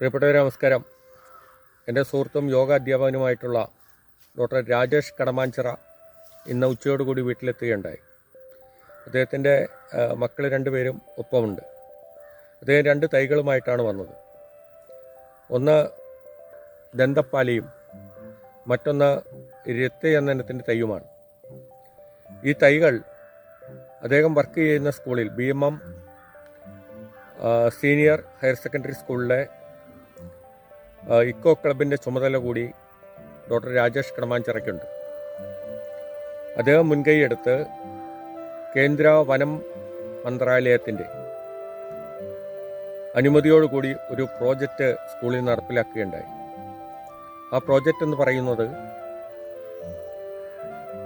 പ്രിയപ്പെട്ടവരെ നമസ്കാരം. എന്റെ സുഹൃത്തും യോഗ അധ്യാപകനുമായിട്ടുള്ള ഡോക്ടർ രാജേഷ് കടമാഞ്ചിറ ഇന്ന് ഉച്ചയോടുകൂടി വീട്ടിലെത്തുകയുണ്ടായി. അദ്ദേഹത്തിന്റെ മക്കൾ രണ്ടുപേരും ഒപ്പമുണ്ട്. അദ്ദേഹം രണ്ട് തൈകളുമായിട്ടാണ് വന്നത്. ഒന്ന് ദന്തപ്പാലിയും മറ്റൊന്ന് രക്തചന്ദനത്തിന്റെ തൈയുമാണ്. ഈ തൈകൾ അദ്ദേഹം വർക്ക് ചെയ്യുന്ന സ്കൂളിൽ B M M senior higher secondary സ്കൂളിലെ ഇക്കോ ക്ലബിന്റെ ചുമതല കൂടി ഡോക്ടർ രാജേഷ് കടമാഞ്ചിറയ്ക്കുണ്ട്. അദ്ദേഹം മുൻകൈയെടുത്ത് കേന്ദ്ര വനം മന്ത്രാലയത്തിന്റെ അനുമതിയോടുകൂടി ഒരു പ്രോജക്റ്റ് സ്കൂളിൽ നടപ്പിലാക്കുകയുണ്ടായി. ആ പ്രോജക്റ്റ് എന്ന് പറയുന്നത്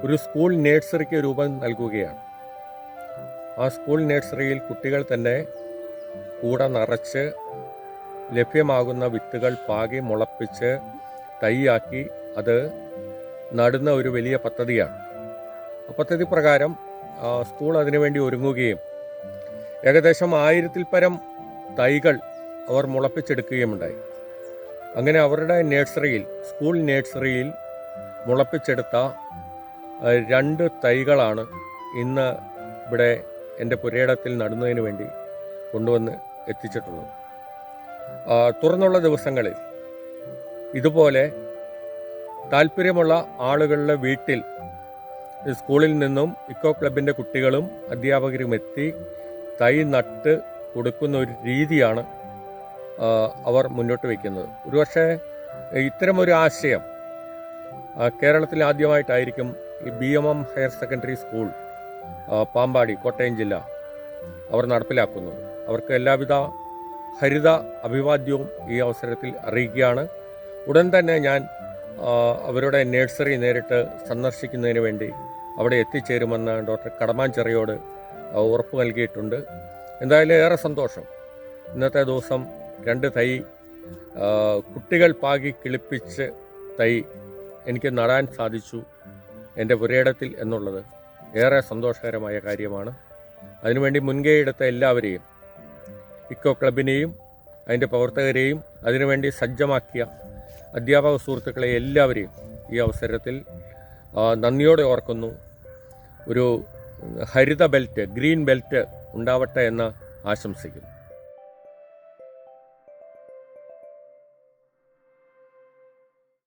ഒരു സ്കൂൾ നേഴ്സറിക്ക് രൂപം നൽകുകയാണ്. ആ സ്കൂൾ നേഴ്സറിയിൽ കുട്ടികൾ തന്നെ കൂട നിറച്ച് ലഭ്യമാകുന്ന വിത്തുകൾ പാകി മുളപ്പിച്ച് തൈയാക്കി അത് നടുന്ന ഒരു വലിയ പദ്ധതിയാണ്. പദ്ധതി പ്രകാരം സ്കൂൾ അതിനുവേണ്ടി ഒരുങ്ങുകയും ഏകദേശം ആയിരത്തിൽ പരം തൈകൾ അവർ മുളപ്പിച്ചെടുക്കുകയുമുണ്ടായി. അങ്ങനെ അവരുടെ നേഴ്സറിയിൽ സ്കൂൾ നേഴ്സറിയിൽ മുളപ്പിച്ചെടുത്ത രണ്ട് തൈകളാണ് ഇന്ന് ഇവിടെ എന്റെ പുരയിടത്തിൽ നടുന്നതിന് വേണ്ടി കൊണ്ടുവന്ന് എത്തിച്ചിട്ടുള്ളത്. തുറന്നുള്ള ദിവസങ്ങളിൽ ഇതുപോലെ താല്പര്യമുള്ള ആളുകളുടെ വീട്ടിൽ സ്കൂളിൽ നിന്നും ഇക്കോ ക്ലബിന്റെ കുട്ടികളും അധ്യാപകരും എത്തി തൈ നട്ട് കൊടുക്കുന്ന ഒരു രീതിയാണ് അവർ മുന്നോട്ട് വയ്ക്കുന്നത്. ഒരുപക്ഷെ ഇത്തരമൊരു ആശയം കേരളത്തിൽ ആദ്യമായിട്ടായിരിക്കും ഈ B M M higher secondary school Pampady Kottayam ജില്ല അവർ നടപ്പിലാക്കുന്നത്. അവർക്ക് എല്ലാവിധ ഹരിത അഭിവാദ്യവും ഈ അവസരത്തിൽ അറിയിക്കുകയാണ്. ഉടൻ തന്നെ ഞാൻ അവരുടെ നേഴ്സറി നേരിട്ട് സന്ദർശിക്കുന്നതിന് വേണ്ടി അവിടെ എത്തിച്ചേരുമെന്ന് ഡോക്ടർ കടമാഞ്ചെറിയോട് ഉറപ്പ് നൽകിയിട്ടുണ്ട്. എന്തായാലും ഏറെ സന്തോഷം. ഇന്നത്തെ ദിവസം രണ്ട് തൈ കുട്ടികൾ പാകി കിളിപ്പിച്ച് തൈ എനിക്ക് നടാൻ സാധിച്ചു എന്റെ പുരയിടത്തിൽ എന്നുള്ളത് ഏറെ സന്തോഷകരമായ കാര്യമാണ്. അതിനുവേണ്ടി മുൻകൈ എടുത്ത എല്ലാവരെയും ഇക്കോ ക്ലബിനെയും അതിന്റെ പ്രവർത്തകരെയും അതിനുവേണ്ടി സജ്ജമാക്കിയ അധ്യാപക സുഹൃത്തുക്കളെ എല്ലാവരെയും ഈ അവസരത്തിൽ നന്ദിയോടെ ഓർക്കുന്നു. ഒരു ഹരിത ബെൽറ്റ് ഗ്രീൻ ബെൽറ്റ് ഉണ്ടാവട്ടെ എന്ന് ആശംസിക്കുന്നു.